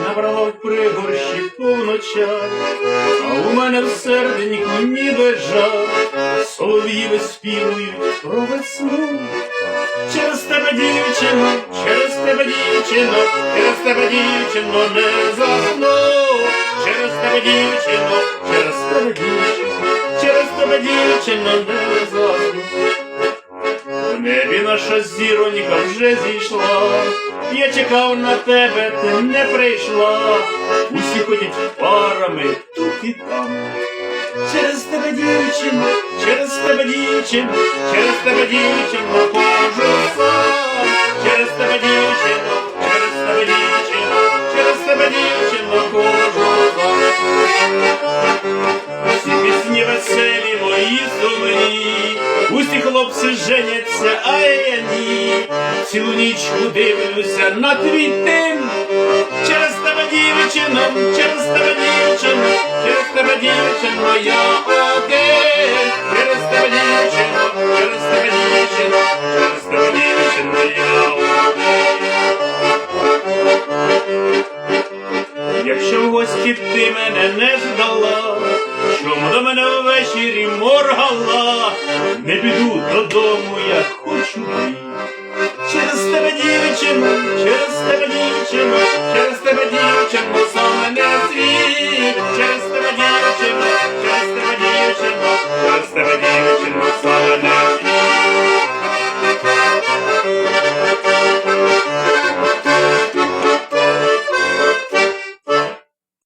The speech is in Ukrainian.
набрала в пригорщику в а у мене в серденьку ніби жах, солов'ї виспівують про весну. Через тебе дівчино, через тебе дівчино, через тебе дівчино не засну, через тебе дівчино, через тебе дівчино, через тебе дівчино не небі наша зіронька вже зійшла. Я чекав на тебе, ти не прийшла. Усі ходять парами тут і там. Через тебе дівчина, через тебе дівчина, через тебе дівчино хлопці женяться, а я ні. Цілу нічку дивлюся на твій тим. Через тебе дівчино, через тебе дівчино, через тебе дівчино, я один. Через тебе дівчино, через тебе дівчино, через тебе дівчино, я один. Якщо в гості ти мене не ждала, чому до мене ввечері моргала, не піду додому, я хочу бій. Через тебе дівчину, через тебе дівчину, через тебе дівчину, сам